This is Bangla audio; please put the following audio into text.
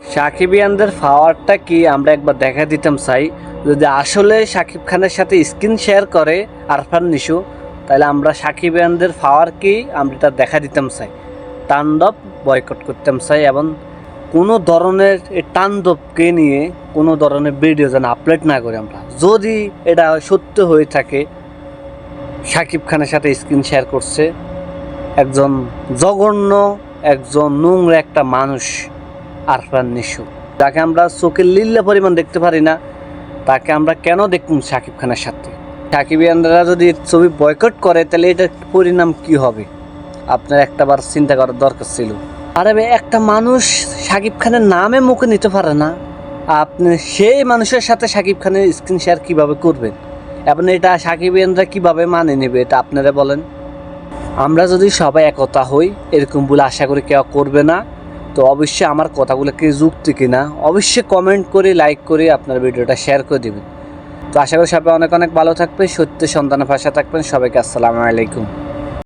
সাকিবিয়ানদের পাওয়ারটা কি আমরা একবার দেখা দিতাম চাই যদি আসলে সাকিব খানের সাথে স্ক্রিন শেয়ার করে আরফান নিশু, তাহলে আমরা সাকিবিয়ানদের পাওয়ার কি আমরা এটা দেখা দিতাম চাই তাণ্ডব বয়কট করতাম চাই এবং কোনো ধরনের তাণ্ডবকে নিয়ে কোনো ধরনের ভিডিও যেন আপলোড না করি আমরা। যদি এটা সত্য হয়ে থাকে, সাকিব খানের সাথে স্ক্রিন শেয়ার করছে একজন জঘন্য, একজন নোংরা একটা মানুষ আরফান নিশু। যাকে আমরা চোখের লিল্লা পরিমাণ দেখতে পারি না, তাকে আমরা কেন দেখুন সাকিব খানের সাথে? সাকিবিয়ানরা যদি ছবি বয়কট করে, তাহলে এটার পরিণাম কি হবে? আপনার একটাবার চিন্তা করার দরকার ছিল। আরে একটা মানুষ সাকিব খানের নামে মুখে নিতে পারে না। আপনি সেই মানুষের সাথে সাকিব খানের স্ক্রিন শেয়ার কীভাবে করবেন? এবং এটা সাকিবিয়ানরা কীভাবে মানে নেবে, এটা আপনারা বলেন। আমরা যদি সবাই একতা হই, এরকম বলে আশা করি কেউ করবে না। তো অবশ্যই আমার কথাগুলো কি যুক্তি কিনা, অবশ্যই কমেন্ট করে লাইক করে আপনার ভিডিওটা শেয়ার করে দেবেন। তো আশা করি সবাই অনেক অনেক ভালো থাকবেন, সত্য সন্তানের ভাষা থাকবেন। সবাইকে আসসালামু আলাইকুম।